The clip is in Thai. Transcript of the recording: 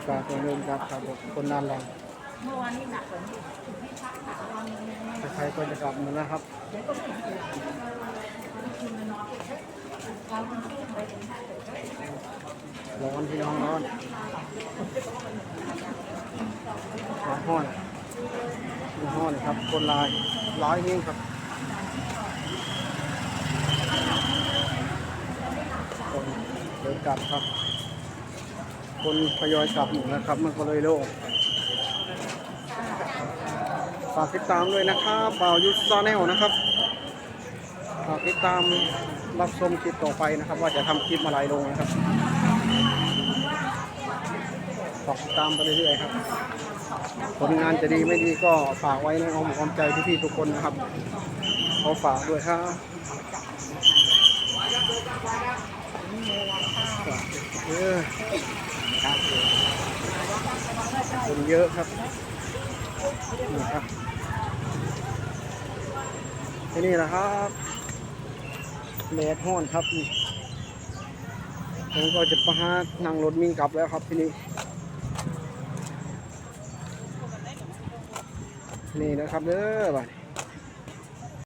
ากาศตรงเดินครับครับคนนานแรงเมื่อวานนี้หนักกว่านี้ที่พักขาตอนนี้ใครก็จะกลับมดแล้วครับเดี๋ยวก็ไม่ถึงคืนนอนร้อนพี่น้องร้อนร้อนห้อนร้อนห้อนครับ คนลายร้อยนี่ครับคนเดินกลับครับ คนทยอยกลับหมดนะครับ มันก็เลยโล่งฝากติดตามด้วยนะครับบ่าวยุทธซาแนลนะครับฝากติดตามรับชมคลิปต่อไปนะครับ ว่าจะทำคลิปอะไรลงนะครับฝากติดตามไปเรื่อยๆครับผลงานจะดีไม่ดีก็ฝากไว้ในอ้อมอกอ้อมใจพี่ๆทุกคนนะครับขอฝากด้วยครับเออ คนเยอะครับนี่ครับที่นี่นะครับแดดห้อนครับผมก็จะประหานั่งรถมิ่งกลับแล้วครับที่นี่นี่นะครับเด้อบัดนี้